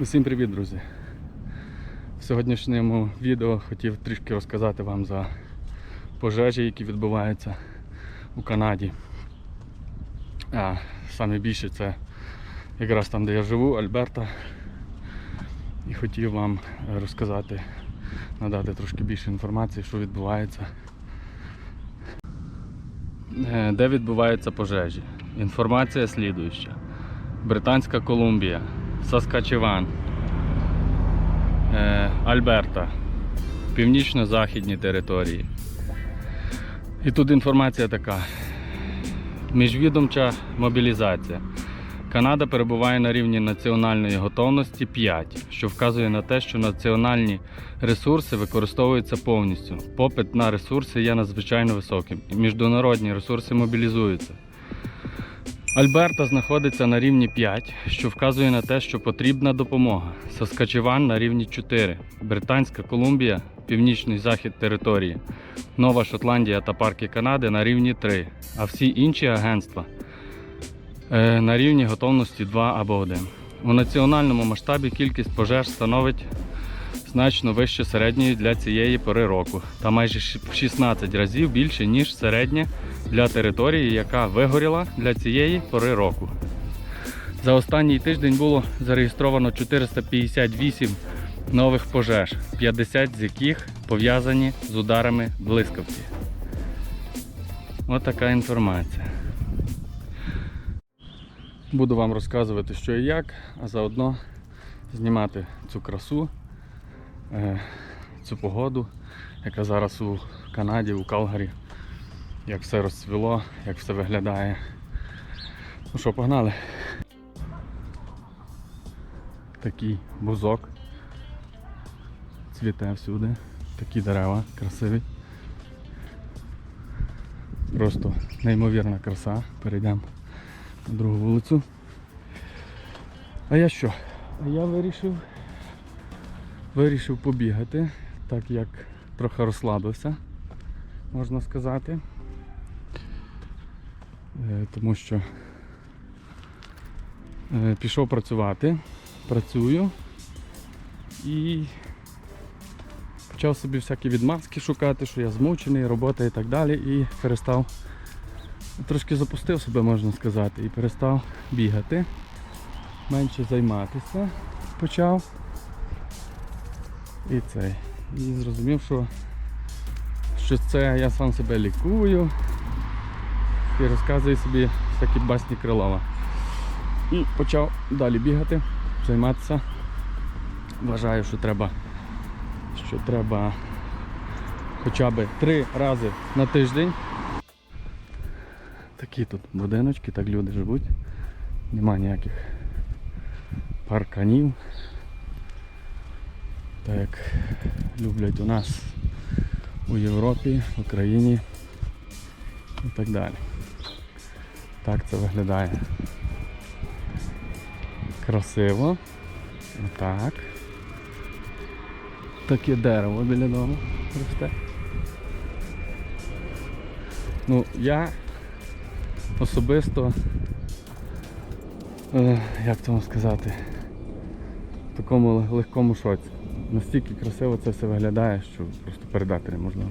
Усім привіт, друзі! В сьогоднішньому відео хотів трішки розказати вам за пожежі, які відбуваються у Канаді. А саме більше це якраз там, де я живу, Альберта. І хотів вам розказати, надати трошки більше інформації, що відбувається. Е, Де відбуваються пожежі? Інформація слідуюча. Британська Колумбія, Саскачеван, е, Альберта, північно-західні території. І тут інформація така. Міжвідомча мобілізація. Канада перебуває на рівні національної готовності 5, що вказує на те, що національні ресурси використовуються повністю. Попит на ресурси є надзвичайно високим, і міжнародні ресурси мобілізуються. Альберта знаходиться на рівні 5, що вказує на те, що потрібна допомога. Саскачеван на рівні 4, Британська Колумбія, північний захід території, Нова Шотландія та парки Канади на рівні 3, а всі інші агентства е, на рівні готовності 2 або 1. У національному масштабі кількість пожеж становить значно вище середньої для цієї пори року та майже в 16 разів більше, ніж середнє для території, яка вигоріла для цієї пори року. За останній тиждень було зареєстровано 458 нових пожеж, 50 з яких пов'язані з ударами блискавки. Ось така інформація. Буду вам розказувати, що і як, а заодно знімати цю красу, цю погоду, яка зараз у Канаді, у Калгарі як все розцвіло, як все виглядає. Ну що, погнали. Такий бузок. Цвіте всюди. Такі дерева красиві. Просто неймовірна краса. Перейдемо на другу вулицю. А я що? А я вирішив вирішив побігати, так як трохи розслабився, можна сказати. Е, тому що е, пішов працювати, працюю і почав собі всякі відмазки шукати, що я змучений, робота і так далі, і перестав трошки запустив себе, можна сказати, і перестав бігати, менше займатися почав. І цей. І зрозумів, що, що це я сам себе лікую і розказує собі всякі басні Крилова. І почав далі бігати, займатися. Вважаю, що треба, що треба хоча б три рази на тиждень. Такі тут будиночки, так люди живуть. Нема ніяких парканів. Так як люблять у нас у Європі, в Україні і так далі. Так це виглядає. Красиво. Отак. Таке дерево біля дому росте. Ну, я особисто, е, як вам сказати, в такому легкому шоці. Настільки красиво це все виглядає, що просто передати неможливо.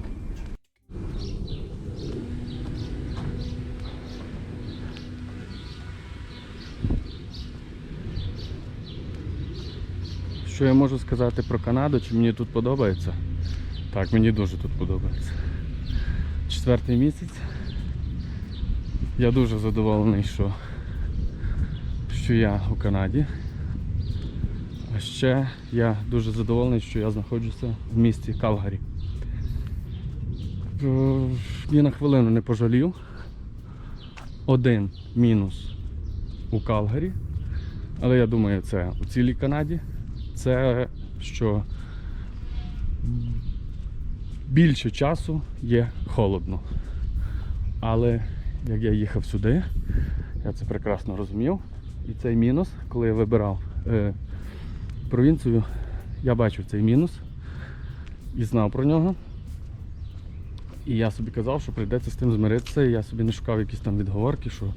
Що я можу сказати про Канаду, чи мені тут подобається? Так, мені дуже тут подобається. Четвертий місяць. Я дуже задоволений, що, що я у Канаді. Ще я дуже задоволений, що я знаходжуся в місті Калгарі. Е, Ні на хвилину не пожалів. Один мінус у Калгарі. Але я думаю, це у цілій Канаді. Це що більше часу є холодно. Але як я їхав сюди, я це прекрасно розумів. І цей мінус, коли я вибирав е, провінцію, я бачив цей мінус і знав про нього. І я собі казав, що прийдеться з тим змиритися, і я собі не шукав якісь там відговорки, що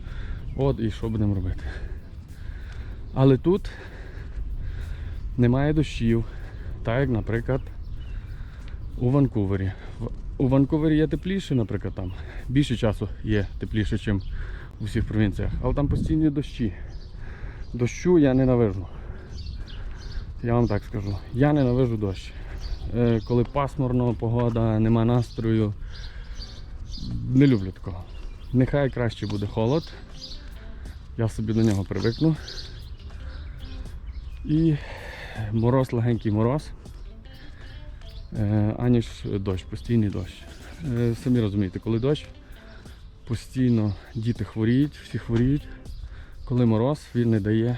От і що будемо робити. Але тут немає дощів, так як, наприклад, у Ванкувері. У Ванкувері є тепліше, наприклад, там. Більше часу є тепліше, ніж у всіх провінціях. Але там постійні дощі. Дощу я ненавижу. Я вам так скажу. Я ненавижу дощ. Е, Коли пасмурно, погода, нема настрою. Не люблю такого. Нехай краще буде холод. Я собі до нього привикну. І мороз, легенький мороз, е, аніж дощ, постійний дощ. Е, Самі розумієте, коли дощ, постійно діти хворіють, всі хворіють. Коли мороз, він не дає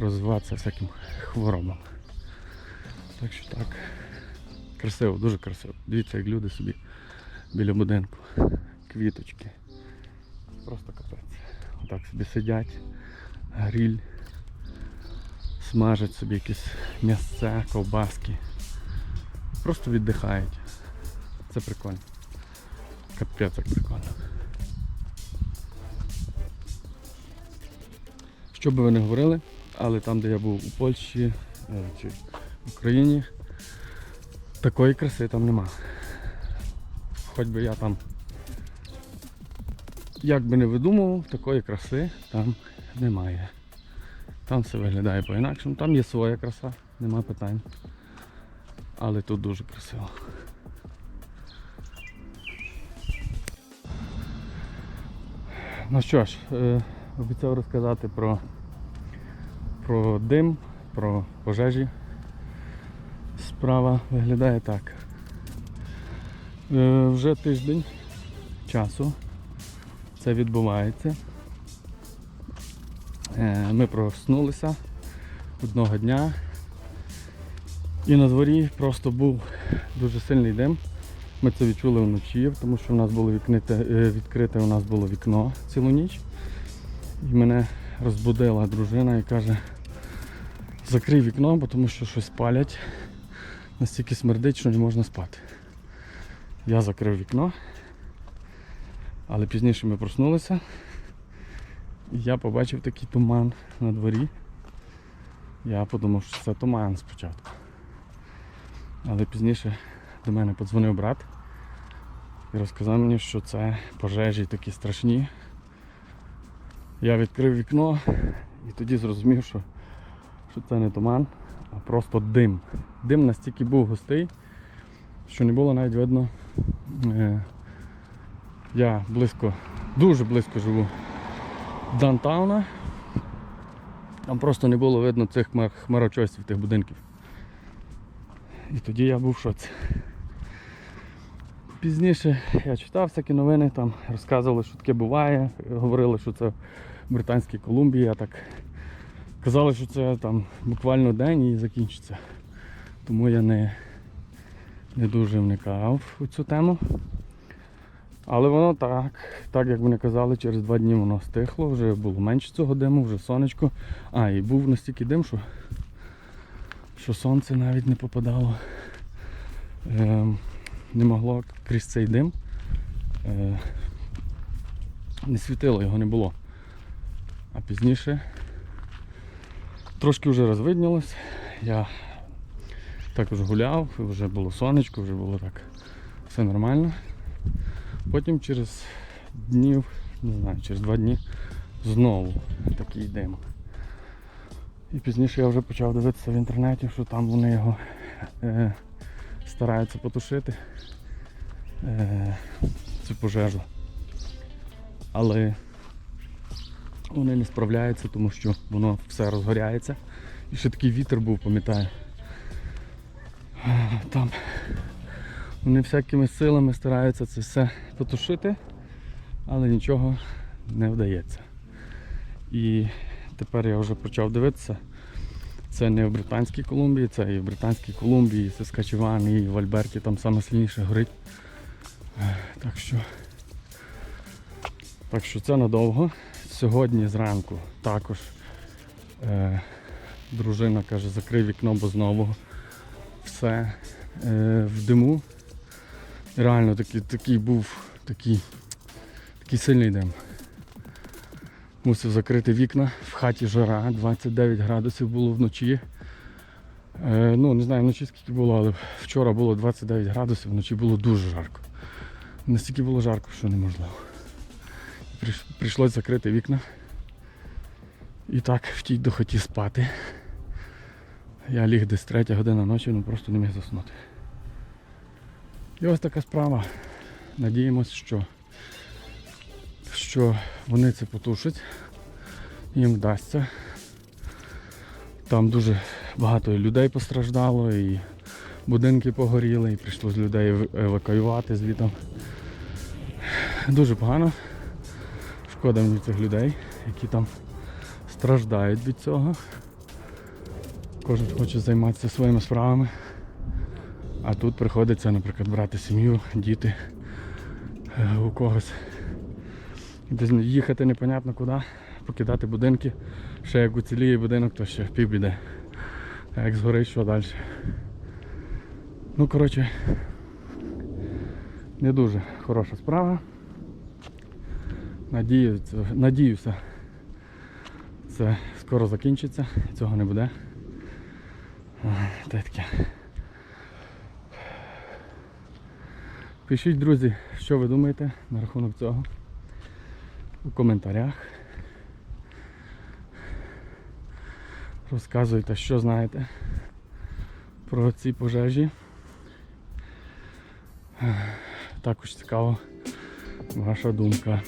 розвиватися всяким хворобам. Так що так. Красиво, дуже красиво. Дивіться, як люди собі біля будинку. Квіточки. Просто капець. Отак собі сидять, гріль, смажать собі якісь м'ясце, ковбаски. Просто віддихають. Це прикольно. Капець як прикольно. Що би ви не говорили, але там, де я був у Польщі е, чи в Україні, такої краси там нема. Хоч би я там як би не видумував, такої краси там немає. Там все виглядає по-інакшому, там є своя краса, нема питань. Але тут дуже красиво. Ну що ж, е, обіцяв розказати про, про дим, про пожежі. Справа виглядає так. Е, вже тиждень часу це відбувається. Е, Ми проснулися одного дня. І на дворі просто був дуже сильний дим. Ми це відчули вночі, тому що в нас було вікните, е, відкрите, у нас було вікно цілу ніч. І мене розбудила дружина і каже, закрий вікно, тому що щось палять. Настільки смердить, що не можна спати. Я закрив вікно. Але пізніше ми проснулися. І я побачив такий туман на дворі. Я подумав, що це туман спочатку. Але пізніше до мене подзвонив брат і розказав мені, що це пожежі такі страшні. Я відкрив вікно і тоді зрозумів, що, що це не туман, а просто дим. Дим настільки був густий, що не було навіть видно. Е, я близько, дуже близько живу даунтауна. Там просто не було видно цих хмарочосів тих будинків. І тоді я був в шоці. Пізніше я читав всякі новини, там розказували, що таке буває, говорили, що це в Британській Колумбії, а так казали, що це там буквально день і закінчиться. Тому я не, не дуже вникав у цю тему. Але воно так, так як вони казали, через два дні воно стихло, вже було менше цього диму, вже сонечко. А, і був настільки дим, що, що сонце навіть не попадало. Ем, не могло крізь цей дим. Е, не світило, його не було. А пізніше трошки вже розвиднілось. Я також гуляв, вже було сонечко, вже було так все нормально. Потім через днів, не знаю, через два дні знову такий дим. І пізніше я вже почав дивитися в інтернеті, що там вони його е, стараються потушити е, цю пожежу. Але вони не справляються, тому що воно все розгоряється. І ще такий вітер був, пам'ятаю. Там вони всякими силами стараються це все потушити, але нічого не вдається. І тепер я вже почав дивитися. Це не в Британській Колумбії, це і в Британській Колумбії, і Саскачеван, і в Альберті там саме сильніше горить. Так що, так що це надовго. Сьогодні зранку також е, дружина каже, закрий вікно, бо знову все е, в диму. Реально такий, такий був такий, такий сильний дим. Мусив закрити вікна. В хаті жара, 29 градусів було вночі. Е, ну, не знаю вночі скільки було, але вчора було 29 градусів, вночі було дуже жарко. Настільки було жарко, що неможливо. Прийшлось закрити вікна. І так в тій дохоті спати. Я ліг десь третя година ночі, ну просто не міг заснути. І ось така справа. Надіємось, що, що вони це потушать. Їм вдасться. Там дуже багато людей постраждало, і будинки погоріли, і прийшлось людей евакуювати звідти. Дуже погано. Шкода мені цих людей, які там страждають від цього. Кожен хоче займатися своїми справами. А тут приходиться, наприклад, брати сім'ю, діти е, у когось. Їхати непонятно куди, покидати будинки. Ще як уціліє будинок, то ще півбіде. А як згорить, що далі. Ну, коротше, не дуже хороша справа. Надіюся, надіюся, це скоро закінчиться цього не буде. Та. Пишіть, друзі, що ви думаєте на рахунок цього у коментарях. Розказуйте, що знаєте про ці пожежі. Також цікаво ваша думка.